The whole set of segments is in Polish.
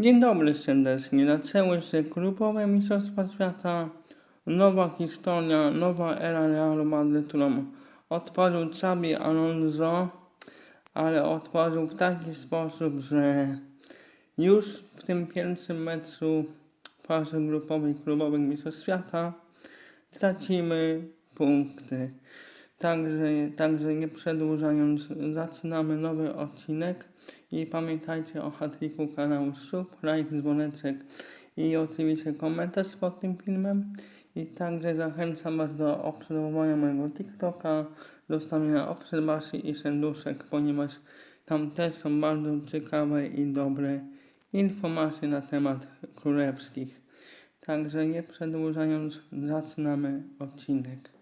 Dzień dobry serdecznie. Zaczęły się grupowe Mistrzostwa Świata. Nowa historia, nowa era Realu Madryt, którą otworzył Xabi Alonso, ale otworzył w taki sposób, że już w tym pierwszym meczu w fazie grupowej klubowych Mistrzostw Świata tracimy punkty. Także, także nie przedłużając, zaczynamy nowy odcinek i pamiętajcie o hatliku kanału sub, like, dzwoneczek i oczywiście komentarz pod tym filmem. I także zachęcam Was do obserwowania mojego TikToka, zostawienia obserwacji i serduszek, ponieważ tam też są bardzo ciekawe i dobre informacje na temat królewskich. Także nie przedłużając, zaczynamy odcinek.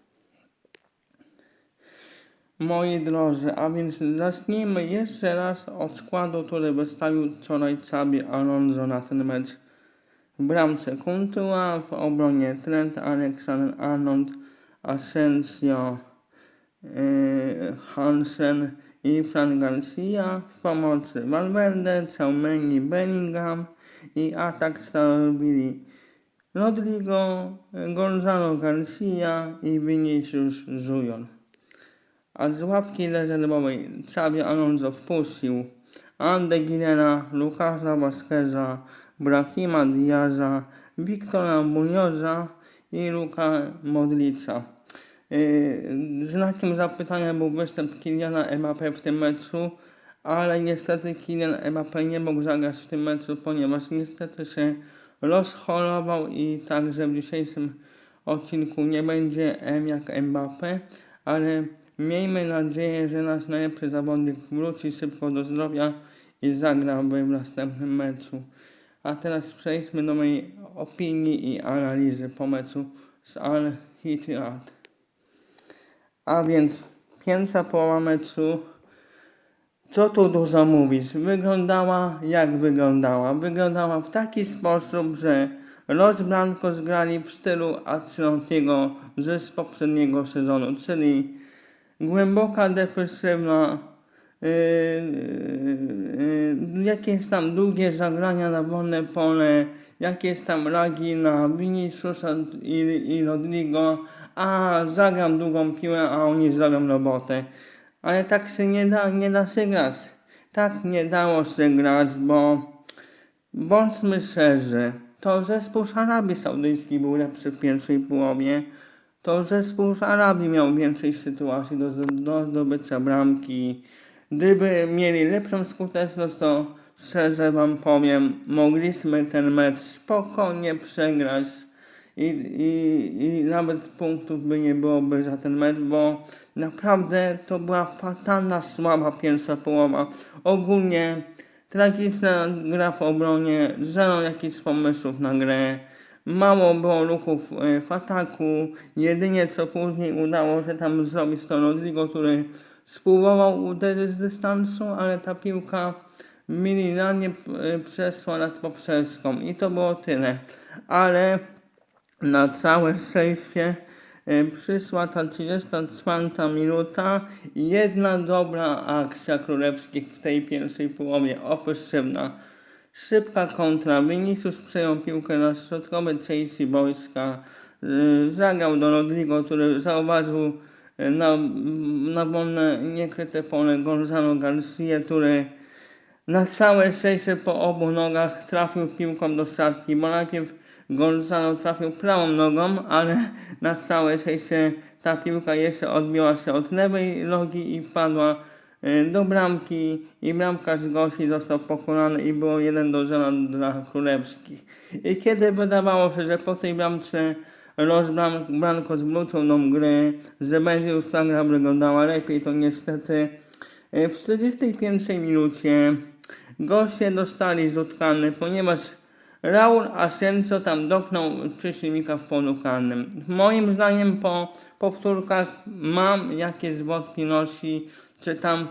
Moi drodzy, a więc zacznijmy jeszcze raz od składu, który wystawił wczoraj Xabi Alonso na ten mecz. W bramce Kuntua, w obronie Trent Alexander-Arnold, Asensio, yy, Hansen i Fran Garcia, w pomocy Valverde, Chaumeni, Bellingham i atak stanowili Rodrigo, Gonzalo Garcia i Vinicius Junior a z ławki rezerwowej Xabi Alonso wpuścił Andę Guinera, Lukasa Vasqueza, Brahima Diaza, Wiktora Munioza i Luka Modlica. Yy, Znakiem zapytania był występ Kyliana Mbappé w tym meczu, ale niestety Kylian Mbappé nie mógł zagrać w tym meczu, ponieważ niestety się rozchorował i także w dzisiejszym odcinku nie będzie M jak Mbappé, ale miejmy nadzieję, że nasz najlepszy zawodnik wróci szybko do zdrowia i zagra w następnym meczu. A teraz przejdźmy do mojej opinii i analizy po meczu z Al Ittihad. A więc pierwsza połowa meczu co tu dużo mówić? Wyglądała jak wyglądała. Wyglądała w taki sposób, że Los Blancos grali w stylu Ancelottiego z poprzedniego sezonu, czyli głęboka defensywna, yy, yy, jakieś tam długie zagrania na wolne pole, jakieś tam ragi na Viniciusa i, i Rodrigo, a zagram długą piłę, a oni zrobią robotę. Ale tak się nie da, nie da się grać. Tak nie dało się grać, bo bądźmy szczerzy, to zespół Arabii Saudyjskiej był lepszy w pierwszej połowie. To zespół z Arabii miał więcej sytuacji do, do zdobycia bramki. Gdyby mieli lepszą skuteczność, to szczerze wam powiem, mogliśmy ten mecz spokojnie przegrać i, i, i nawet punktów by nie byłoby za ten mecz, bo naprawdę to była fatalna, słaba pierwsza połowa. Ogólnie tragiczna gra w obronie, zero jakichś pomysłów na grę. Mało było ruchów e, w ataku. Jedynie co później udało się tam zrobić to Rodrigo, który spróbował uderzyć z dystansu, ale ta piłka militarnie e, przeszła nad poprzeczką i to było tyle. Ale na całe szczęście e, przyszła ta 34 minuta jedna dobra akcja królewskich w tej pierwszej połowie, ofensywna. Szybka kontra, Vinicius przejął piłkę na środkowej części boiska, e, zagrał do Rodrigo, który zauważył e, na, na wolne, niekryte pole Gonzalo Garcia, który na całe szczęście po obu nogach trafił piłką do siatki, bo najpierw Gonzalo trafił prawą nogą, ale na całe szczęście ta piłka jeszcze odbiła się od lewej nogi i wpadła do bramki i bramkarz Gosi został pokonany i było 1 do 0 dla królewskich. I kiedy wydawało się, że po tej bramce Los Blan- Blancos wrócą do gry, że będzie już ta gra wyglądała lepiej, to niestety e, w 41 minucie goście dostali rzut karny, ponieważ Raul Asensio tam dotknął przeciwnika w polu karnym. Moim zdaniem po powtórkach mam jakieś wątpliwości, czy tam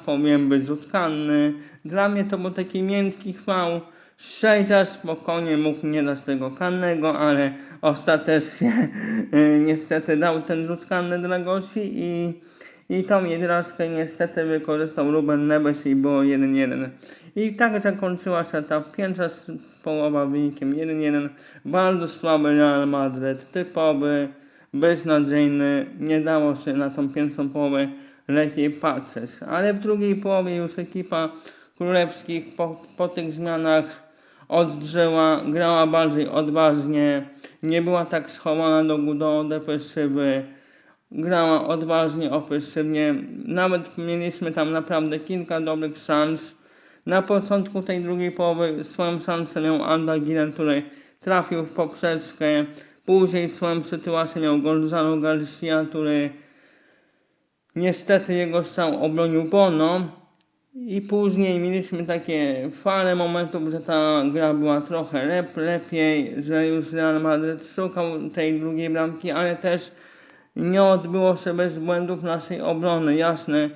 rzut karny. Dla mnie to był taki miękki chwał. Szczerze spokojnie mógł nie dać tego karnego, ale ostatecznie e, niestety dał ten rzut karny dla gości i I tą jedenastkę niestety wykorzystał Ruben Neves i było 1-1. I tak zakończyła się ta pierwsza połowa wynikiem 1-1. Bardzo słaby Real Madryt, typowy, beznadziejny. Nie dało się na tą pierwszą połowę lepiej patrzeć. Ale w drugiej połowie już ekipa królewskich po, po tych zmianach odżyła, grała bardziej odważnie, nie była tak schowana do, do defensywy, grała odważnie, ofensywnie. Nawet mieliśmy tam naprawdę kilka dobrych szans. Na początku tej drugiej połowy swoją szansę miał Anda Giren, który trafił w poprzeczkę. Później swoją sytuację miał Gonzalo Garcia, który niestety jego strzał obronił Bono. I później mieliśmy takie fale momentów, że ta gra była trochę lep, lepiej, że już Real Madrid szukał tej drugiej bramki, ale też nie odbyło się bez błędów naszej obrony. Jasne,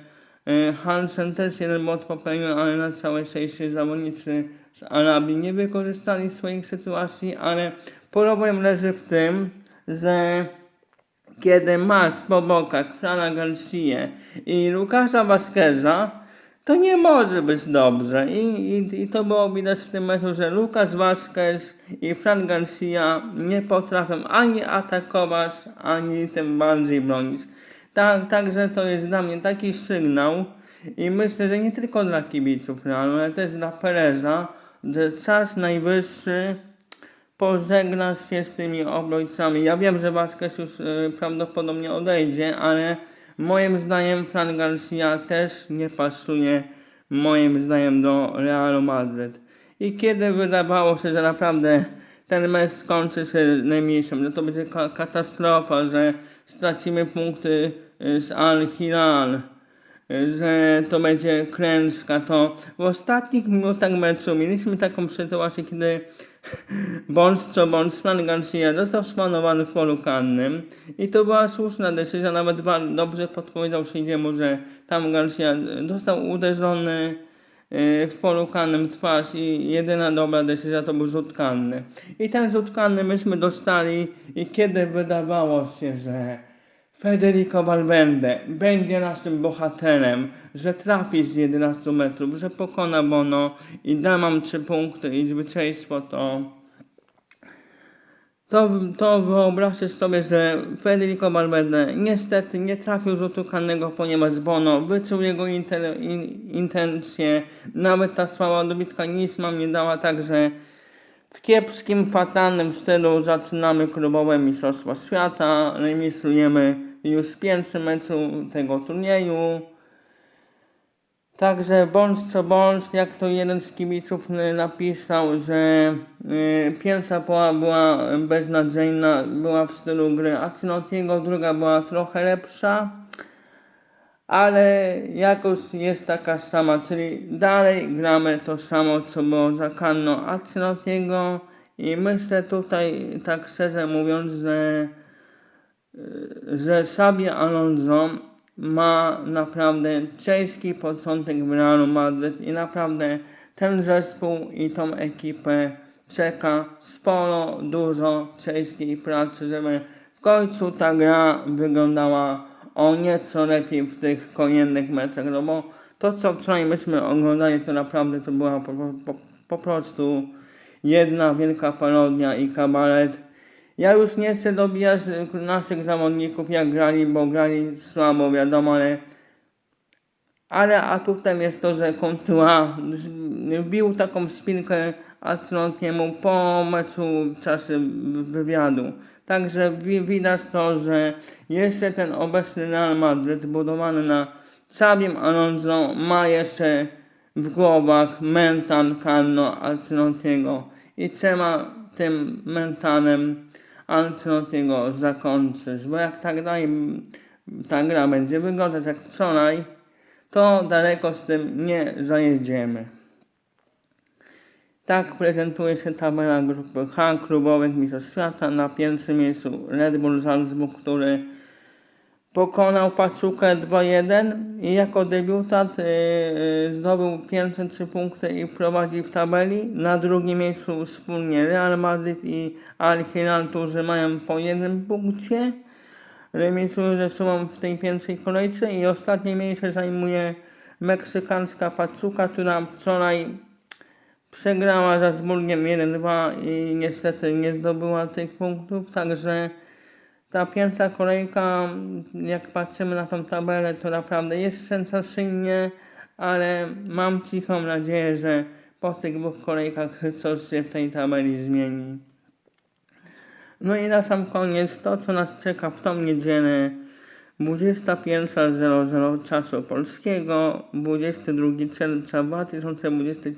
e, Hansen też jeden błąd popełnił, ale na całe szczęście zawodnicy z Arabii nie wykorzystali swoich sytuacji, ale problem leży w tym, że kiedy masz po bokach Frana Garcia i Lukasa Vasqueza, to nie może być dobrze. I, i, I to było widać w tym meczu, że Lukas Vasquez i Fran Garcia nie potrafią ani atakować, ani tym bardziej bronić. Tak, także to jest dla mnie taki sygnał i myślę, że nie tylko dla kibiców ale też dla Pereza, że czas najwyższy pożegnać się z tymi obrońcami. Ja wiem, że Vasquez już y, prawdopodobnie odejdzie, ale moim zdaniem Fran Garcia też nie pasuje moim zdaniem do Realu Madryt. I kiedy wydawało się, że naprawdę ten mecz skończy się najmniejszym, że to będzie ka- katastrofa, że stracimy punkty y, z Al-Hilal, że to będzie klęska, to w ostatnich minutach meczu mieliśmy taką sytuację, kiedy bądź Fran Garcia został spanowany w polu karnym i to była słuszna decyzja, nawet dobrze podpowiedział sędziemu, że tam Garcia został uderzony y, w polu karnym twarz i jedyna dobra decyzja to był rzut. I ten rzut myśmy dostali i kiedy wydawało się, że Federico Valverde będzie naszym bohaterem, że trafi z 11 metrów, że pokona Bono i da nam 3 punkty i zwycięstwo, to to, to wyobraźcie sobie, że Federico Valverde niestety nie trafił rzutu karnego, ponieważ Bono wyczuł jego inter, in, intencje. Nawet ta słaba dobitka nic nam nie dała, także w kiepskim, fatalnym stylu zaczynamy klubowe Mistrzostwa Świata. Remisujemy już w pierwszym meczu tego turnieju. Także bądź co bądź, jak to jeden z kibiców y, napisał, że y, pierwsza połowa była beznadziejna, była w stylu gry Acinotiego, druga była trochę lepsza, ale jakość jest taka sama, czyli dalej gramy to samo, co było za Kanno Acinotiego i myślę tutaj, tak szczerze mówiąc, że że Xabi Alonso ma naprawdę ciężki początek w Realu Madryt i naprawdę ten zespół i tą ekipę czeka sporo, dużo ciężkiej pracy, żeby w końcu ta gra wyglądała o nieco lepiej w tych kolejnych meczach, no bo to co wczoraj myśmy oglądali to naprawdę to była po, po, po prostu jedna wielka parodia i kabaret. Ja już nie chcę dobijać y, naszych zawodników jak grali, bo grali słabo, wiadomo, ale, ale atutem jest to, że Kontua wbił taką spinkę Atlantiemu po meczu w czasie wy- wywiadu. Także wi- widać to, że jeszcze ten obecny Real Madryt budowany na Xabim Alonso ma jeszcze w głowach mental Carlo Ancelottiego i trzeba tym mentanem Ancelottiego zakończyć, bo jak tak dalej ta gra będzie wyglądać jak wczoraj, to daleko z tym nie zajedziemy. Tak prezentuje się tabela grupy H klubowych Mistrzostw Świata. Na pierwszym miejscu Red Bull Salzburg, który pokonał Pachukę 2-1 i jako debiutant yy, yy, zdobył pierwsze trzy punkty i prowadzi w tabeli. Na drugim miejscu wspólnie Real Madrid i Al Hilal, którzy mają po jednym punkcie. remisuje ze sobą w tej pierwszej kolejce i ostatnie miejsce zajmuje meksykańska Pacuca, która wczoraj przegrała z Salzburgiem 1-2 i niestety nie zdobyła tych punktów, także ta pierwsza kolejka, jak patrzymy na tą tabelę, to naprawdę jest sensacyjnie, ale mam cichą nadzieję, że po tych dwóch kolejkach coś się w tej tabeli zmieni. No i na sam koniec to, co nas czeka w tą niedzielę. 21.00 czasu polskiego, 22 czerwca 2020,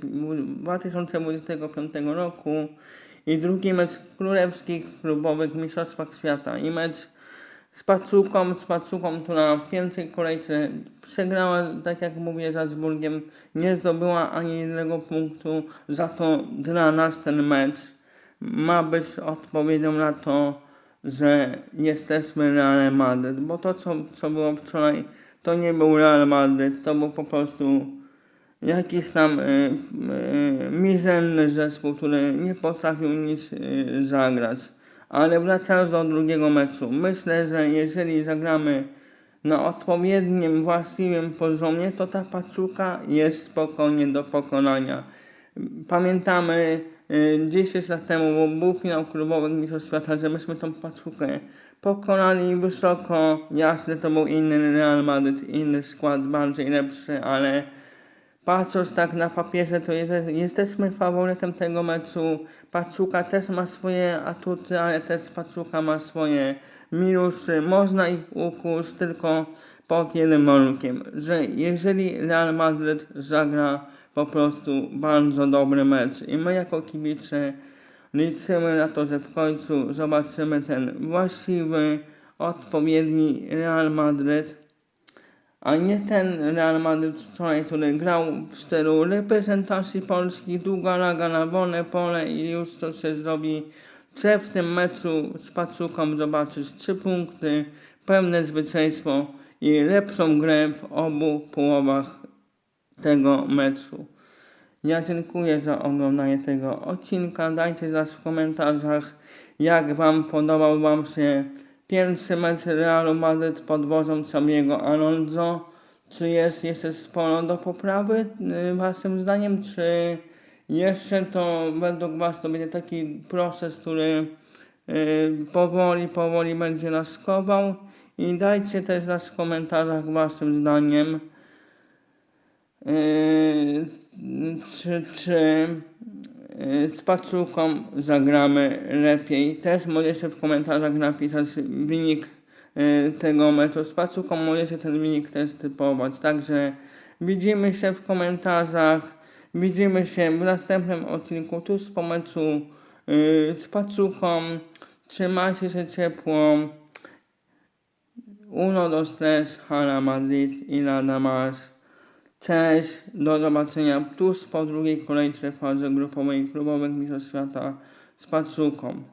2025 roku i drugi mecz królewskich w klubowych mistrzostwach świata. I mecz z Pacuką, z Pacuką, która w pierwszej kolejce przegrała, tak jak mówię, z Salzburgiem, nie zdobyła ani jednego punktu, za to dla nas ten mecz ma być odpowiedzią na to, że jesteśmy Real Madryt, bo to, co, co było wczoraj, to nie był Real Madryt, to był po prostu jakiś tam y, y, mizerny zespół, który nie potrafił nic y, zagrać. Ale wracając do drugiego meczu, myślę, że jeżeli zagramy na odpowiednim, właściwym poziomie, to ta paczuka jest spokojnie do pokonania. Pamiętamy y, 10 lat temu, był finał klubowych Mistrzostw Świata, że myśmy tą paczukę pokonali wysoko. Jasne, to był inny Real Madrid, inny skład, bardziej lepszy, ale patrząc tak na papierze, to jest, jesteśmy faworytem tego meczu. Pacuka też ma swoje atuty, ale też Pacuka ma swoje minusy. Można ich ukuć tylko pod jednym warunkiem, że jeżeli Real Madrid zagra po prostu bardzo dobry mecz i my jako kibice liczymy na to, że w końcu zobaczymy ten właściwy, odpowiedni Real Madrid, a nie ten Real Madrid wczoraj, który grał w stylu reprezentacji Polski, długa laga na wolne pole i już co się zrobi. Chcę w tym meczu z Pacuką zobaczyć trzy punkty, pełne zwycięstwo i lepszą grę w obu połowach tego meczu. Ja dziękuję za oglądanie tego odcinka. Dajcie znać w komentarzach, jak Wam podobał Wam się pierwszy mecz Realu Madryt pod wodzą Xabiego Alonso. Czy jest jeszcze sporo do poprawy y, Waszym zdaniem, czy jeszcze to według Was to będzie taki proces, który y, powoli, powoli będzie nas kował? I dajcie też znać w komentarzach Waszym zdaniem. Yy, czy, czy z Pacuką zagramy lepiej. Też możecie w komentarzach napisać wynik yy, tego meczu z Pacuką. Możecie ten wynik też typować. Także widzimy się w komentarzach. Widzimy się w następnym odcinku tuż po meczu yy, z Pacuką. Trzymajcie się ciepło. Uno, dos, tres, Hala Madrid i nada más. Cześć, do zobaczenia tuż po drugiej kolejce fazy grupowej klubowych Mistrzostw Świata z Pacuką.